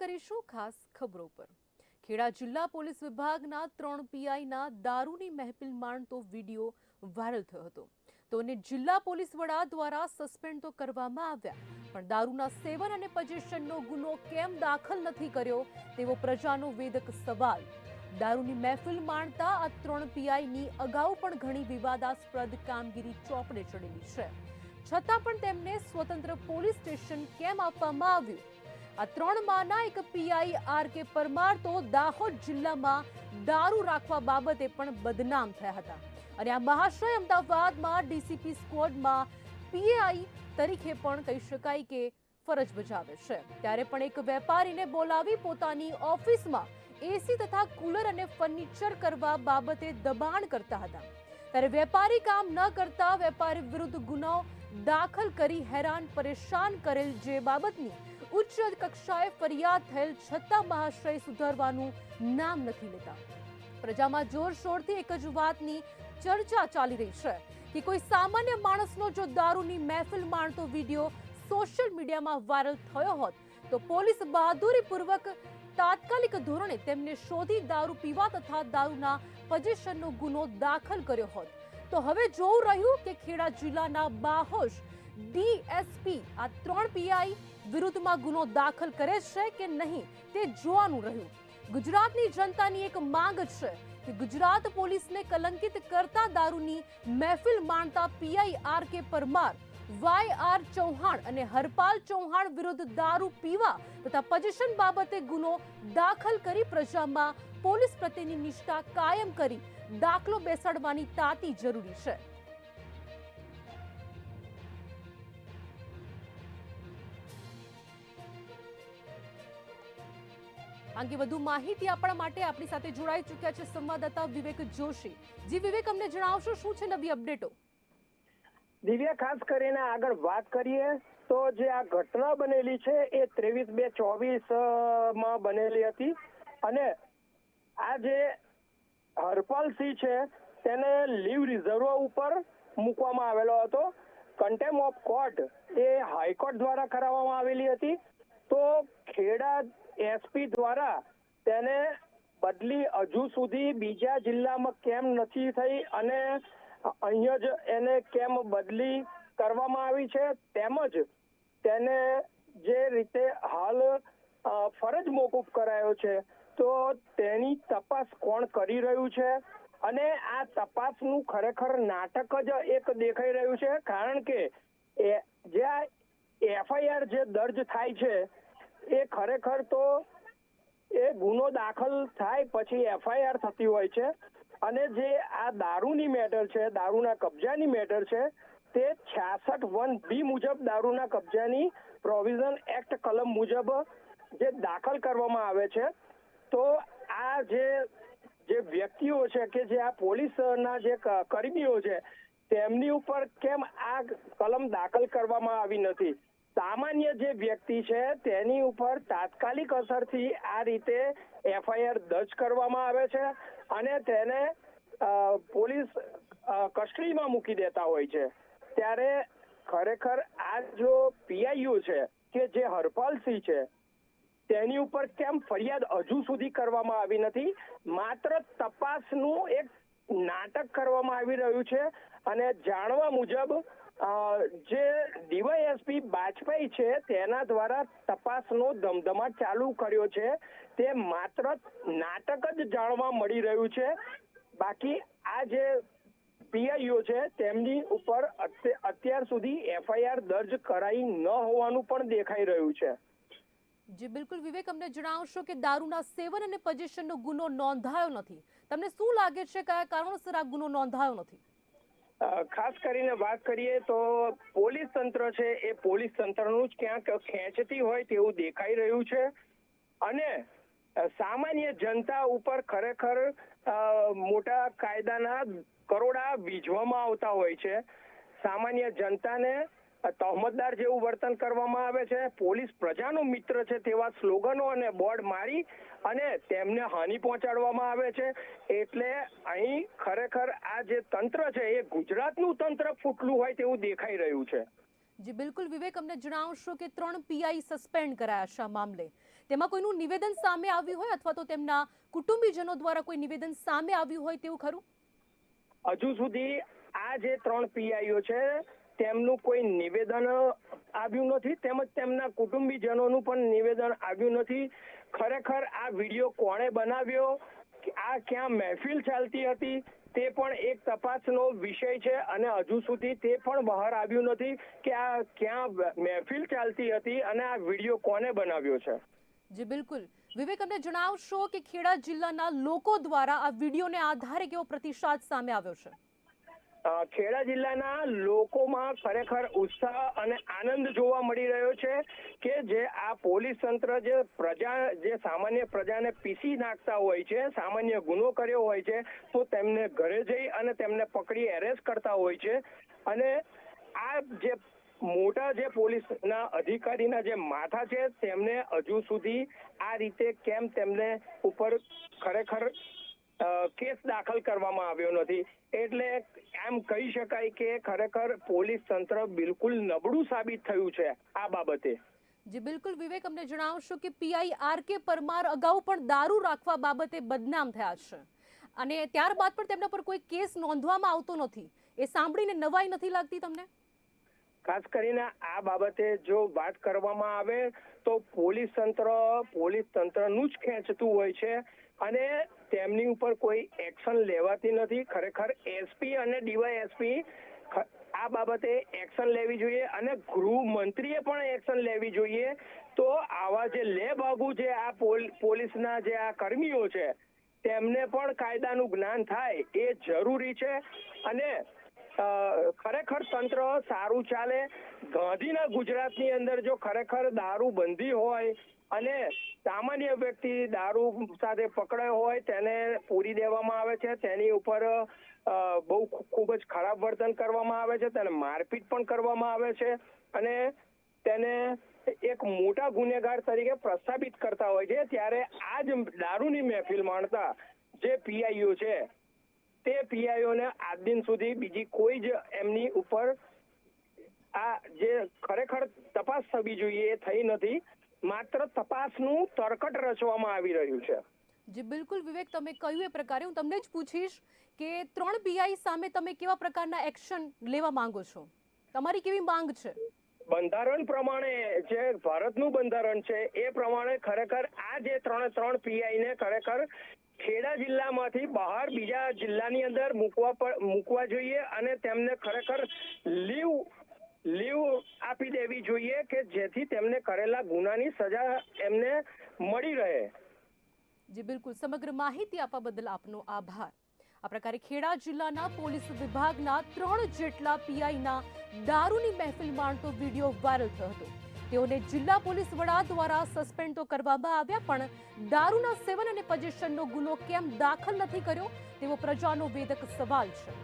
કરીશું ખાસ ખબરો પર. ખેડા જિલ્લા પોલીસ વિભાગના ત્રણ પીઆઈના દારૂની મહેફિલ માણતો વીડિયો વાયરલ થયો હતો. તો અને જિલ્લા પોલીસ વડા દ્વારા સસ્પેન્ડ તો કરવામાં આવ્યા, પણ દારૂના સેવન અને પજેશનનો ગુનો કેમ દાખલ નથી કર્યો તેવો પ્રજાનો વેદક સવાલ. દારૂની મહેફિલ માણતા આ ત્રણ પીઆઈની અગાઉ પણ ઘણી વિવાદાસ્પદ કામગીરી ચોપડે ચડેલી છે. છતાં પણ તેમને સ્વતંત્ર પોલીસ સ્ટેશન કેમ આપવામાં આવ્યું? આ ત્રણ માના એક પીઆઈ આર કે પરમાર તો દાહોદ જિલ્લામાં દારૂ રાખવા બાબતે પણ બદનામ થયા હતા. અને આ મહાશય અમદાવાદમાં ડીસીપી સ્કવોડમાં પીઆઈ તરીકે પણ કહી શકાય કે ફરજ બજાવે છે. ત્યારે પણ એક વેપારીને બોલાવી પોતાની ઓફિસમાં એસી તથા કુલર અને ફર્નિચર કરવા બાબતે દબાણ કરતા હતા. ત્યારે વેપારી કામ ન કરતા વેપારી વિરુદ્ધ ગુનો દાખલ કરી હેરાન પરેશાન કરેલ જે બાબતની ઉચ્ચ કક્ષાએ ફરિયાદ થયેલ છતાં મહાશય સુધારવાનું નામ નથી લેતા. પ્રજામાં જોરશોરથી એક જ વાતની ચર્ચા ચાલી રહી છે કે કોઈ સામાન્ય માણસનો જો દારૂની મહેફિલ માણતો વીડિયો સોશિયલ મીડિયામાં વાયરલ થયો હોત, તો પોલીસ બહાદુરીપૂર્વક તાત્કાલિક ધોરણે તેમને શોધી દારૂ પીવા તથા દારૂના પજેશનનો ગુનો દાખલ કર્યો હોત. તો હવે જોવું રહ્યું કે ખેડા જિલ્લાના બાહોશ ડીએસપી, આ ત્રણ પીઆઈ વિરુદ્ધમાં ગુનો દાખલ કરે છે કે નહીં તે જોવાનું રહ્યું. ગુજરાતની જનતાની એક માંગ છે કે ગુજરાત પોલીસને કલંકિત કરતા દારૂની મહેફિલ માણતા PI R K Parmar why are Chauhan અને હરપાલ ચૌહાણ વિરુદ્ધ દારૂ પીવા તથા પોઝિશન બાબતે ગુનો દાખલ કરી પ્રજામાં પોલીસ પ્રત્યેની નિષ્ઠા કાયમ કરી દાખલો બેસાડવાની તાતી જરૂરી છે. અંગે વધુ માહિતી આપણા માટે આપણી સાથે જોડાઈ ચૂક્યા છે સંવાદદાતા વિવેક જોશી. જી વિવેક, અમને જણાવશો શું છે નવી અપડેટો? દિવ્યા, ખાસ કરીને આગળ વાત કરીએ તો જે આ ઘટના બનેલી છે એ ત્રેવીસ બે ચોવીસમાં બનેલી હતી અને આ જે હરપાલસિંહ છે તેને લીવ રિઝર્વ ઉપર મૂકવામાં આવેલો હતો. કન્ટેમ ઓફ કોર્ટ એ હાઈકોર્ટ દ્વારા કરાવવામાં આવેલી હતી. તો ખેડા એસપી દ્વારા તેને બદલી હજુ સુધી બીજા જિલ્લામાં કેમ નથી થઈ અને અહીંયા જ એને કેમ બદલી કરવામાં આવી છે? તેમજ તેને જે રીતે હાલ ફરજ મોકૂફ કરાયો છે, તો તેની તપાસ કોણ કરી રહ્યું છે? અને આ તપાસનું ખરેખર નાટક જ એક દેખાઈ રહ્યું છે, કારણ કે જે આ એફઆઈઆર જે દર્જ થાય છે એ ખરેખર તો એ ગુનો દાખલ થાય પછી એફઆઈઆર થતી હોય છે. અને જે આ દારૂની મેટર છે, દારૂના કબજાની મેટર છે, તે છાસઠ વન બી મુજબ દારૂના કબજાની પ્રોવિઝન એક્ટ કલમ મુજબ જે દાખલ કરવામાં આવે છે. તો આ જે જે વ્યક્તિઓ છે કે જે આ પોલીસના જે કર્મીઓ છે, તેમની ઉપર કેમ આ કલમ દાખલ કરવામાં આવી નથી? સામાન્ય જે વ્યક્તિ છે, તેની ઉપર તાત્કાલિક અસરથી આ રીતે એફઆઈઆર દર્જ કરવામાં આવે છે અને તેને પોલીસ કસ્ટડીમાં મૂકી દેતા હોય છે. ત્યારે ખરેખર આ જો પીઆઈયુ છે કે જે હરપાલસિંહ છે, તેની ઉપર કેમ ફરિયાદ હજુ સુધી કરવામાં આવી નથી? માત્ર તપાસનું એક નાટક કરવામાં આવી રહ્યું છે અને જાણવા મુજબ જે ડીવાયએસપી બાજપાઈ છે, તેના દ્વારા તપાસનો ધમધમાટ ચાલુ કર્યો છે. તે માત્ર નાટક જ જાણવા મળી રહ્યું છે. બાકી આ જે પીઆઈઓ છે, તેમની ઉપર અત્યાર સુધી એફઆઈઆર દર્જ કરાઈ ન હોવાનું પણ દેખાઈ રહ્યું છે. જી, બિલકુલ. વિવેક, અમને જણાવશો કે દારૂના સેવન અને પજેશનનો ગુનો નોંધાયો નથી. તમને શું લાગે છે, કયા કારણોસર આ ગુનો નોંધાયો નથી? ખાસ કરીને વાત કરીએ તો પોલીસ તંત્ર છે, એ પોલીસ તંત્રનું જ ક્યાંક ખેંચતી હોય તેવું દેખાઈ રહ્યું છે. અને સામાન્ય જનતા ઉપર ખરેખર મોટા કાયદાના કરોડા વીજવામાં આવતા હોય છે. સામાન્ય જનતાને તહોમતદાર જેવું વર્તન કરવામાં આવે છે. પોલીસ પ્રજાનો મિત્ર છે તેવા સ્લોગનો અને બોર્ડ મારી અને તેમને હાનિ પહોંચાડવામાં આવે છે. એટલે અહીં ખરેખર આ જે તંત્ર છે એ ગુજરાતનું તંત્ર ફૂટલું હોય તેવું દેખાઈ રહ્યું છે. જી બિલકુલ વિવેક અમને જણાવશો કે ત્રણ પીઆઈ સસ્પેન્ડ કરાયા છે આ મામલે. તેમાં કોઈનું નિવેદન સામે આવ્યું હોય અથવા તો તેમના કુટુંબીજનો દ્વારા કોઈ નિવેદન સામે આવ્યું હોય તેવું ખરું? હજુ સુધી આ જે ત્રણ પીઆઈઓ છે તેમનું કોઈ નિવેદન આવ્યું નથી, તેમજ તેમના કુટુંબીજનોનું પણ નિવેદન આવ્યું નથી. ખરેખર આ વીડિયો કોણે બનાવ્યો? આ ક્યાં મહેફિલ ચાલતી હતી? તે પણ એક તપાસનો વિષય છે અને હજુ સુધી તે પણ બહાર આવ્યું નથી કે આ ક્યાં મહેફિલ ચાલતી હતી અને આ વીડિયો કોને બનાવ્યો છે. જી, બિલકુલ. વિવેક, અમને જણાવશો કે ખેડા જિલ્લાના લોકો દ્વારા આ વિડીયોને આધારે કેવો પ્રતિસાદ સામે આવ્યો છે? ખેડા જિલ્લાના લોકોમાં ખરેખર ઉત્સાહ અને આનંદ જોવા મળી રહ્યો છે કે જે આ પોલીસ તંત્ર જે પ્રજા, જે સામાન્ય પ્રજાને પીસી નાખતા હોય છે, સામાન્ય ગુનો કર્યો હોય છે, તો તેમને ઘરે જઈ અને તેમને પકડી એરેસ્ટ કરતા હોય છે. અને આ જે મોટા જે પોલીસના અધિકારીના જે માથા છે, તેમને હજુ સુધી આ રીતે કેમ તેમને ઉપર ખરેખર કેસ દાખલ કરવામાં આવ્યો નથી. એટલે એમ કહી શકાય કે ખરેખર પોલીસ તંત્ર બિલકુલ નબળું સાબિત થયું છે આ બાબતે. જી બિલકુલ. વિવેક અમને જણાવશો કે પીઆઈ આર કે પરમાર અગાઉ પણ દારૂ રાખવા બાબતે બદનામ થયા છે. અને ત્યારબાદ પણ તેમના પર કોઈ કેસ નોંધવામાં આવતો નથી. એ સાંભળીને નવાઈ નથી લાગતી તમને? ખાસ કરીને આ બાબતે જો વાત કરવામાં આવે તો પોલીસ તંત્ર પોલીસ તંત્રનું જ ખેંચતું હોય છે. અને તેમની ઉપર કોઈ એક્શન લેવાતી નથી. ખરેખર એસપી અને ડીવાયએસપી આ બાબતે એક્શન લેવી જોઈએ અને ગૃહમંત્રીએ પણ એક્શન લેવી જોઈએ. તો આવા જે લેબાગુ જે આ પોલીસના જે આ કર્મીઓ છે, તેમને પણ કાયદાનું જ્ઞાન થાય એ જરૂરી છે. અને ખરેખર તંત્ર સારું ચાલે. ગાંધીના ગુજરાતની અંદર જો ખરેખર દારૂ બંધી હોય અને સામાન્ય વ્યક્તિ દારૂ સાથે પકડાયો હોય, તેને પૂરી દેવામાં આવે છે. તેની ઉપર બહુ ખૂબ જ ખરાબ વર્તન કરવામાં આવે છે. તેને મારપીટ પણ કરવામાં આવે છે અને તેને એક મોટા ગુનેગાર તરીકે પ્રસ્થાપિત કરતા હોય છે. ત્યારે આ જ દારૂની મહેફિલ માણતા જે પીઆઈઓ છે તે પીઆઈઓને આજ દિન સુધી બીજી કોઈ જ એમની ઉપર આ જે ખરેખર તપાસ થવી જોઈએ એ થઈ નથી. માત્ર તપાસનું તરકટ રચવામાં આવી રહ્યું છે. જી બિલકુલ વિવેક તમે કહ્યું એ પ્રકારે હું તમને જ પૂછીશ કે ત્રણ પીઆઈ સામે તમે કેવા પ્રકારના એક્શન લેવા માંગો છો? તમારી કેવી માંગ છે? બંધારણ પ્રમાણે જે ભારતનું બંધારણ છે એ પ્રમાણે ખરેખર આ જે ત્રણે ત્રણ પીઆઈ ને ખરેખર ખેડા જિલ્લામાંથી બહાર બીજા જિલ્લાની અંદર મૂકવા મૂકવા જોઈએ અને તેમને ખરેખર લીવ લીવ આપી દેવી જોઈએ કે જેથી તેમને કરેલા ગુનાની સજા એમને મળી રહે. જી, બિલકુલ. સમગ્ર માહિતી આપવા બદલ આપનો આભાર. આ પ્રકારે ખેડા જિલ્લાના પોલીસ વિભાગના ત્રણ જેટલા પીઆઈના દારૂની મહેફિલ માણતો વીડિયો વાયરલ થયો હતો. તેઓને જિલ્લા પોલીસ વડા દ્વારા સસ્પેન્ડ તો કરવામાં આવ્યા, પણ દારૂના સેવન અને પજેશનનો ગુનો કેમ દાખલ નથી કર્યો તેવો પ્રજાનો વેદક સવાલ છે.